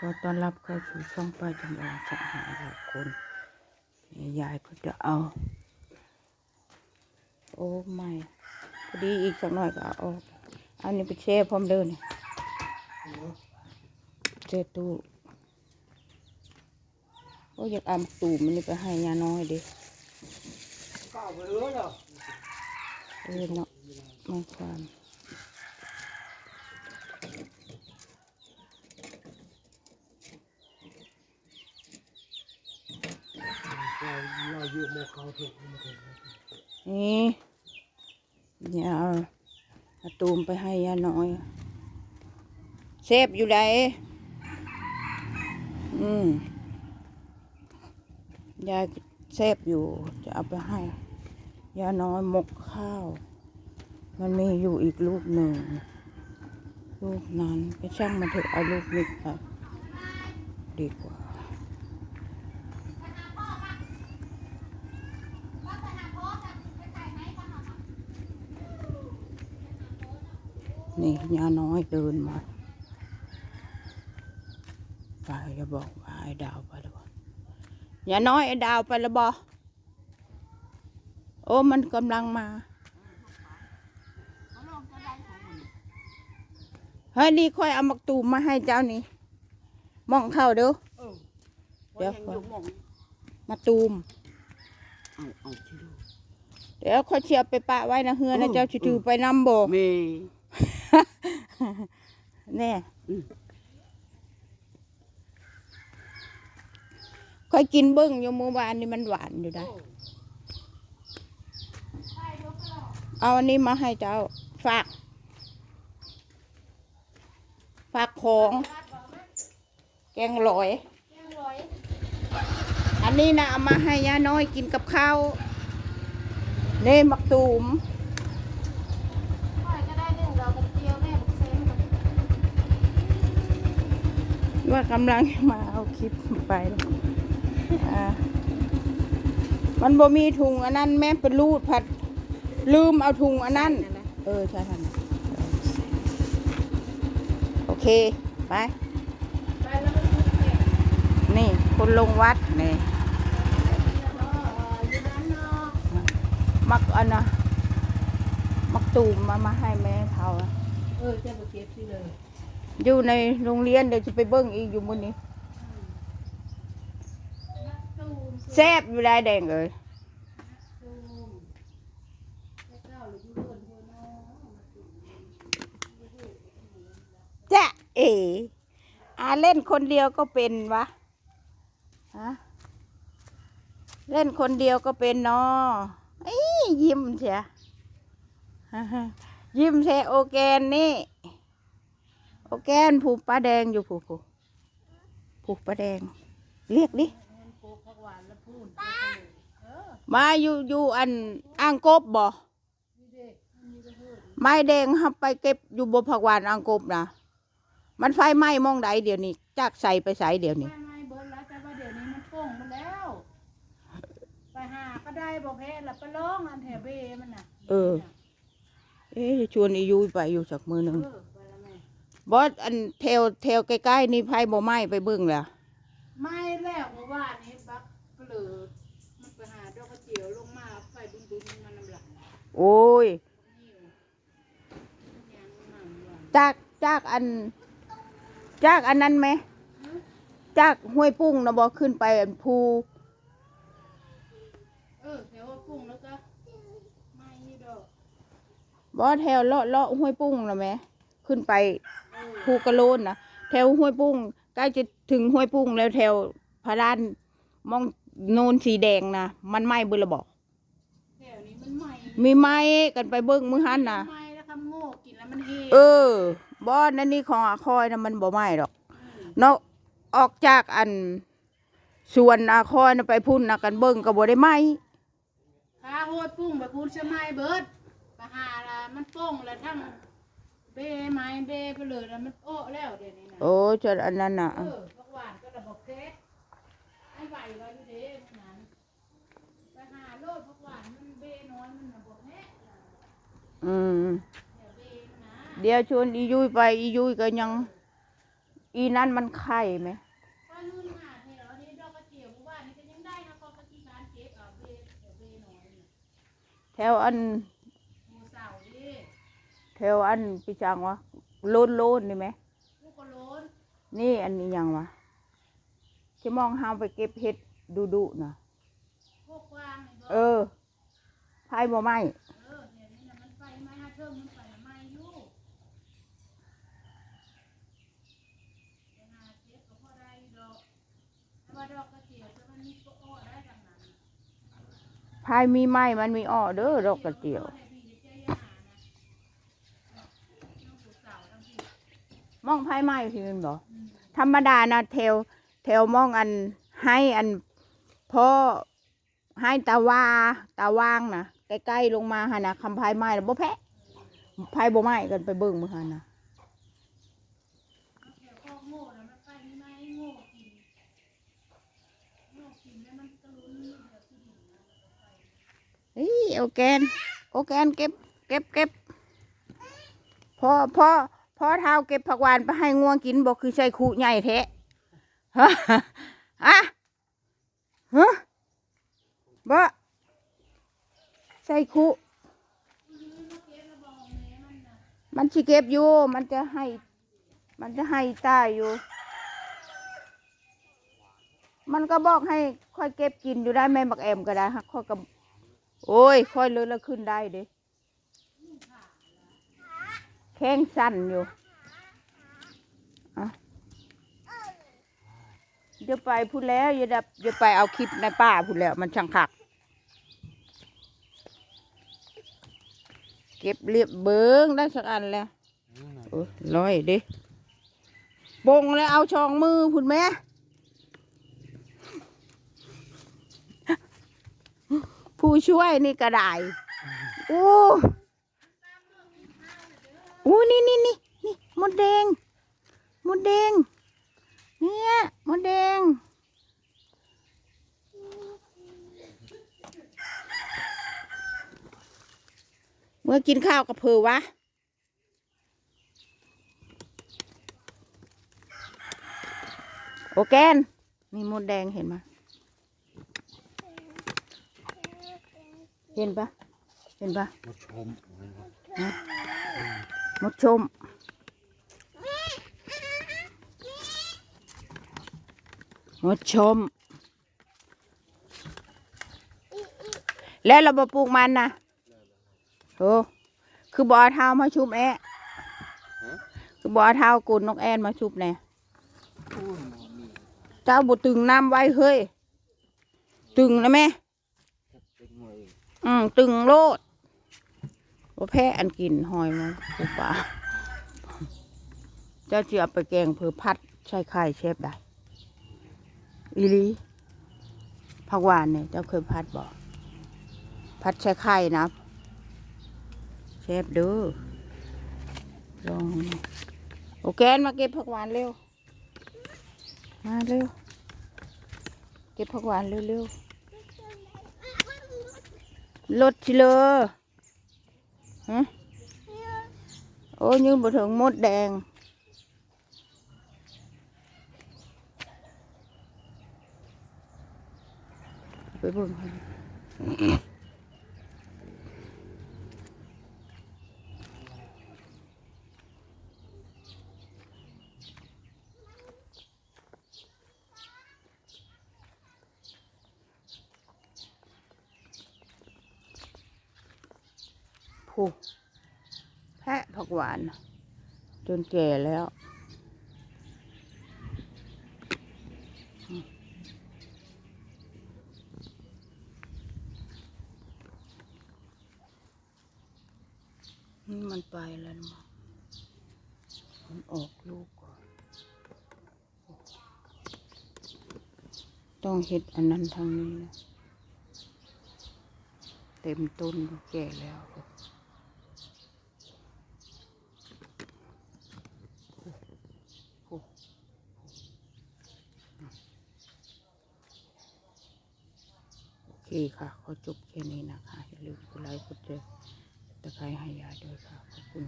ขอต้อนรับเข้าสู่ช่องป้าจำลองสหารหกคนยายก็จะเอา โอ้ไม่พอดีอีกสักหน่อยก็เอาออกเอานี่ไปแช่พร้อมเดินนี่แช่ตู้โอ้อยากเอามตูมมันนี่ไปให้ยาน้อยดิเอาไปเลยเหรอเออเนาะไม่ความ เราเราอยู่โมเขาถูกมาถึง นี่อย่าเอาตูมไปให้ยาน้อย เซฟอยู่ไหนอืมยายเซฟอยู่จะเอาไปให้ยาน้อยมกข้าว มันมีอยู่อีกลูกหนึ่งลูกนั้นไปช่างมันเถอะเอาลูกนี้ไปดีกว่า นี่ยาน้อยเดินมาไปจะบอกว่าไอ้ดาวไปแล้วบ่ยาน้อยไอ้ดาวไปแล้วบอโอ้มันกำลังมาเฮ้ยนี่ค่อยเอามักตูมมาให้เจ้านี่มองเข้าเด้อเออเดี๋ยวยังอยู่หมองมาตูมเอาเอาที่ดูเดี๋ยวค่อยเชียบไปปะไว้นะเฮือนะเจ้าสิถือไปนำบ่มี แน่อืมค่อยกินเบิ้งอยู่เมื่อวานนี่มันหวานอยู่ได้ เอาอันนี้มาให้เจ้า ฝาก ฝากของ แกงลอย อันนี้นะเอามาให้ย่าน้อยกินกับข้าวเน่มักตูม ว่ากำลังมาเอาคลิปไปมันบ่มีถุงอันนั้นแม่เป็นรูดผัด ลืมเอาถุงอันนั้น เออใช่ค่ะโอเค ไปไปแล้วมันคือแขกนี่คนลงวัดนี่ยมักอันนะมักตูมมามาให้แม่เท่าเออจะไปเก็บที่เลย อยู่ในโรงเรียนเดี๋ยวจะไปเบิ้งอีกอยู่มื้อนี้แซ่บอยู่ได้แดงเอ้ยจะเอ๋อาเล่นคนเดียวก็เป็นวะฮะเล่นคนเดียวก็เป็นนาะอียิ้มเชียยิ้มเชโอแกนนี่ โอแกนผูกปลาแดงอยู่ผูกผูกผูกปลาแดง เรียกดิเงินโคกผักหวานแล้วพูนเออมาอยู่อยู่อันอ่างกบบ่นี่เด็กมีกระเพื่อมไม้แดงครับไปเก็บอยู่บนผักหวานอ่างกบนะมันไฟไหม้มองใดเดี๋ยวนี้จากใส่ไปใส่เดี๋ยวนี้ไม่ไม่เบิร์ดแล้วแต่ว่าเดี๋ยวนี้มันโป่งมาแล้ว ไปหาก็ได้บอกแพ้ละไปร้องอันแถวเบมันน่ะ เออ เอ๊ะจะชวนอียุยไปอยู่สักมือหนึ่ง บอสอันเทวเทวใกล้ๆนี่ไฟบ่ไหม้ไปเบิ่งแล้วไม่แล้วเพราะว่านี่บักเปลือมันไปหาดอกกระเจียวลงมาไฟบุญบุญมันน้ำหลังโอ้ยนี่ยังมันว่าจากจากอัน จากอันนั้นไหมจากห้วยปุ้งนะบอขึ้นไปอันภูเออแถวว่ากุ้งแล้วก็ไม่นี่ดอกบอสแถวเลาะเลาะห้วยปุ้งนะไหมขึ้นไปเออ ภูกระโลนนะแถวห้วยปุ้งใกล้จะถึงห้วยปุ้งแล้วแถวพระรานมองโนนสีแดงนะมันไหม้เบอระบอกแถวนี้มันไหม้มีไหม้กันไปเบิ่งมือหันนะไหม้แล้วคำโง่กินแล้วมันเฮเออบอสนั่นนี่ของอาคอยนะมันบ่ไหม้ดอกมเนาะออกจากอันส่วนอาคอยนะไปพุ่นนะกันเบิ่งก็บ่ได้ไหม้ข้าโหดปุ้งไปพูดใช่ไหมเบิร์ดไปหาละมันโป้งแล้วทั้ง เบไม้เบไปเลยแล้วมันโอ้แล้วเดี๋ยวนี้นะโอ้จนอันนั้นน่ะ เออพักหวานก็ระบบเพชรไอ้ไหวไว้อยู่เด้มันนั้นไปหาโลดพักหวานมันเบน้อยมันระบบเพชรอืม เดี๋ยวเบมันนะเดี๋ยวชวนอียุยไปอียุยก็ยัง อีนั้นมันไข่ไหม ถ้านู่นหาแถวนี้ดอกกระเจียวผู้ว่านี่ก็ยังได้นะก็กระจีการเก็บเอาเบเดี๋ยวเบหน่อยนี่แถวอันหมูเสาดิ แถวอันปีจังวะโลนโลนนี่ไหมลูกกระโลนนี่อันนี้ยังวะที่มองเฮาไปเก็บเห็ดดูดูๆนะพวกกวางนี่บ่เออพายบ่ไหมเออเดี๋ยวนี้น่ะมันไฟไหม้ฮะเทิงมันไฟไหม้อยู่เดี๋ยวหาเก็บก็พอได้อยู่ดอกแต่ว่าดอกกระเจียวจะมันมีก็อ้อได้ดังนั้นน่ะพายมีไหมมันมีอ้อเด้อดอกกระเจียว ให้พี่เจ๊ยาหานะน้องผู้สาวทั้งพี่ มองพายไหมพี่มันบอกธรรมดานะแถวแถวมองอันให้อันพ่อให้ตาวาตาว่างนะใกล้ๆลงมาหานะคำพายไม้นะบ่แพ้พายบ่ไม้กันไปเบิ่งมือหันนะเอาแถวคอกโง่น่ะเฮ้ยโอแกนโอแกนเก็บ เก็บเก็บพ่อพ่อ พ่อเท้าเก็บผักหวานไปให้งัวกินบอกคือใช่คูใหญ่แท้ฮะฮะฮะบ่ใช่คูมันสิเก็บอยู่ มันจะให้ มันจะให้ตายอยู่ มันก็บอกให้ค่อยเก็บกินอยู่ได้แม่บักแอมก็ได้ฮะค่อยก็โอ้ย ค่อยเลยแล้วขึ้นได้เด้ แข้งสั่นอยู่เดี๋ยวไปพูดแล้วอย่าดับอย่าไปเอาคลิปในป้าพูดแล้ว มันช่างขัก เก็บเรียบเบิ้งได้สักอันแล้วโอ้ร้อยดิบงแล้วเอาช่องมือพุ่นแม่ผู้ช่วยนี่ก็ได้โอ้ อ้นี่นี่นี่นี่มดแดง มดแดง เนี่ยมดแดง เมื่อกินข้าวกับเพอวะโอแกนมีมดแดงเห็นไหมเห็นปะเห็นปะมาชมนะ มดชมมดชม แล้วเราบปลูกมันนะโอ้คือบเอาเท้ามาชุบแอะคือบเอาเท้ากุนนกแอนมาชุบแน่เจ้าบ่ตึงน้ำไว้เฮ้ย ตึงนะแม่เป็นมวยอืมตึงโลด บ่าแพ้อันกินหอยมาปูปลาเจ้าจะเอาไปแกงเพื่อพัดใช้ไข่เชฟได้อีลีผักหวานเนี่ยเจ้าเคยพัดบ่พัดใช้ไข่นะเชฟด้อลองโอเคมาเก็บผักหวานเร็ว มาเร็ว เก็บผักหวานเร็วๆรถชิเลอ ฮะโอ้ยยืนบ่ถึงมดแดง ไปเบิ่ง ให้ผู้แพะผักหวาน จนแก่แล้วนี่มันไปแล้วมันออกลูกก่อน ต้องเห็ดอันนั้นทางนี้นะเต็มต้นก็แก่แล้วโอ้โหโอเคค่ะ ขอจบแค่นี้นะคะ อย่าลืมกดไลค์กดแชร์ตะไคร้ให้ยาด้วยค่ะ ขอบคุณ